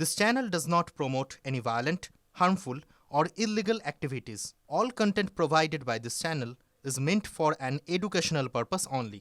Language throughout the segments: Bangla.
This channel does not promote any violent, harmful, or illegal activities. All content provided by this channel is meant for an educational purpose only.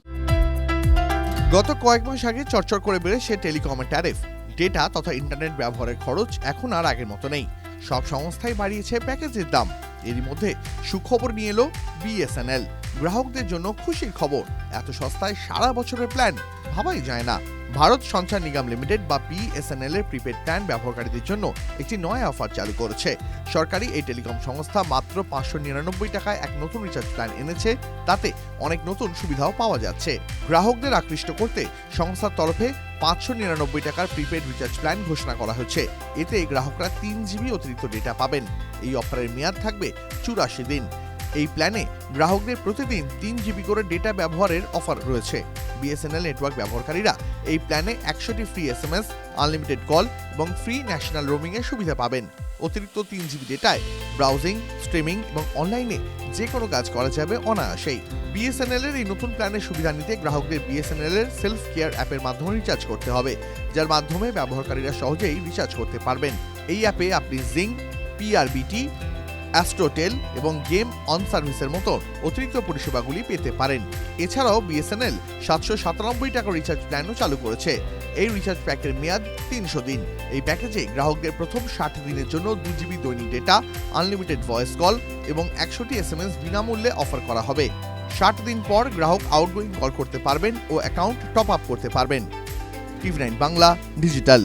গত কয়েক মাস আগে চরচর করে বেড়েছে টেলিকমের ট্যারিফ। ডেটা তথা ইন্টারনেট ব্যবহারের খরচ এখন আর আগের মতো নেই। সব সংস্থাই বাড়িয়েছে প্যাকেজের দাম। এরই মধ্যে সুখবর নিয়ে এলো বিএসএনএল। গ্রাহকদের জন্য খুশির খবর। এত সস্তায় সারা বছরের প্ল্যান ভাবাই যায় না। ভারত সঞ্চার নিগম লিমিটেড বা বিএসএনএল এর প্রিপেড প্ল্যান ব্যবহারকারীদের জন্য একটি নয়া অফার চালু করেছে। সরকারি এই টেলিকম সংস্থা মাত্র পাঁচশো নিরানব্বই টাকায় এক নতুন রিচার্জ প্ল্যান এনেছে, তাতে অনেক নতুন সুবিধাও পাওয়া যাচ্ছে। গ্রাহকদের আকৃষ্ট করতে সংস্থার তরফে পাঁচশো নিরানব্বই টাকার প্রিপেড রিচার্জ প্ল্যান ঘোষণা করা হয়েছে। এতে গ্রাহকরা তিন জিবি অতিরিক্ত ডেটা পাবেন। এই অফারের মেয়াদ থাকবে চুরাশি দিন। এই প্ল্যানে গ্রাহকদের প্রতিদিন তিন জিবি করে ডেটা ব্যবহারের অফার রয়েছে। বিএসএনএল নেটওয়ার্ক ব্যবহারকারীরা এই প্ল্যানে একশোটি free S M S unlimited call এবং ফ্রি ন্যাশনাল রোমিং এর সুবিধা পাবেন। অতিরিক্ত তিন জিবি ডেটায় ব্রাউজিং, স্ট্রিমিং এবং অনলাইনে যে কোনো কাজ করা যাবে অনায়াসেই। বিএসএনএল এর এই নতুন প্ল্যানের সুবিধা নিতে গ্রাহকদের বিএসএনএল এর সেলফ কেয়ার অ্যাপের মাধ্যমে রিচার্জ করতে হবে, যার মাধ্যমে ব্যবহারকারীরা সহজেই রিচার্জ করতে পারবেন। এই অ্যাপে আপনি জিং, পিআরবিটি অ্যাস্ট্রোটেল এবং গেম অন সার্ভিসের মতো অতিরিক্ত পরিষেবাগুলি পেতে পারেন। এছাড়াও বিএসএনএল সাতশো সাতানব্বই টাকা রিচার্জ প্ল্যানও চালু করেছে। এই রিচার্জ প্যাকের মেয়াদ তিনশো দিন। এই প্যাকেজে গ্রাহকদের প্রথম ষাট দিনের জন্য দু জিবি দৈনিক ডেটা আনলিমিটেড ভয়েস কল এবং একশোটি এস এম এস বিনামূল্যে অফার করা হবে। ষাট দিন পর গ্রাহক আউটগোয়িং কল করতে পারবেন ও অ্যাকাউন্ট টপ আপ করতে পারবেন। TV nine Bangla digital